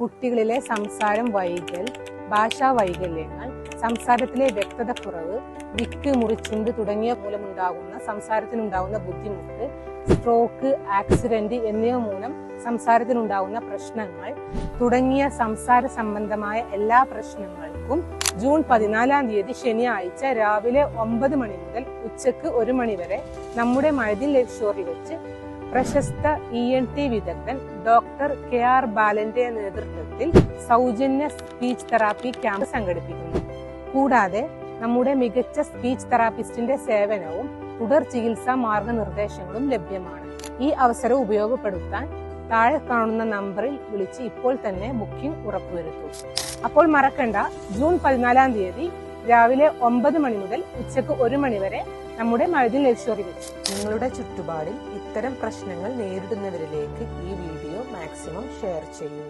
കുട്ടികളിലെ സംസാരം വൈകൽ ഭാഷാ വൈകല്യങ്ങൾ സംസാരത്തിലെ വ്യക്തത കുറവ് വിക്ക് മുറിച്ചുണ്ട് തുടങ്ങിയ മൂലമുണ്ടാകുന്ന സംസാരത്തിനുണ്ടാകുന്ന ബുദ്ധിമുട്ട് സ്ട്രോക്ക് ആക്സിഡന്റ് എന്നിവ മൂലം സംസാരത്തിനുണ്ടാകുന്ന പ്രശ്നങ്ങൾ തുടങ്ങിയ സംസാര സംബന്ധമായ എല്ലാ പ്രശ്നങ്ങൾക്കും ജൂൺ പതിനാലാം തീയതി ശനിയാഴ്ച രാവിലെ ഒമ്പത് മണി മുതൽ ഉച്ചയ്ക്ക് ഒരു മണി വരെ നമ്മുടെ മഴദിൽ ലൈഫ് സ്റ്റോറിൽ വെച്ച് പ്രശസ്ത ഇ എൻ ടി വിദഗ്ധൻ ഡോക്ടർ കെ ആർ ബാലന്റെ നേതൃത്വത്തിൽ സൗജന്യ സ്പീച്ച് തെറാപ്പി ക്യാമ്പ് സംഘടിപ്പിക്കുന്നു. കൂടാതെ നമ്മുടെ മികച്ച സ്പീച്ച് തെറാപ്പിസ്റ്റിന്റെ സേവനവും തുടർ ചികിത്സാ മാർഗനിർദ്ദേശങ്ങളും ലഭ്യമാണ്. ഈ അവസരം ഉപയോഗപ്പെടുത്താൻ താഴെ കാണുന്ന നമ്പറിൽ വിളിച്ച് ഇപ്പോൾ തന്നെ ബുക്കിംഗ് ഉറപ്പുവരുത്തും. അപ്പോൾ മറക്കണ്ട ജൂൺ പതിനാലാം തീയതി രാവിലെ ഒമ്പത് മണി മുതൽ ഉച്ചയ്ക്ക് ഒരു മണി വരെ നമ്മുടെ മഴദിൽ ലൈഫ് സ്റ്റോറി വെച്ച് നിങ്ങളുടെ ചുറ്റുപാടിൽ ഇത്തരം പ്രശ്നങ്ങൾ നേരിടുന്നവരിലേക്ക് ഈ വീഡിയോ മാക്സിമം ഷെയർ ചെയ്യൂ.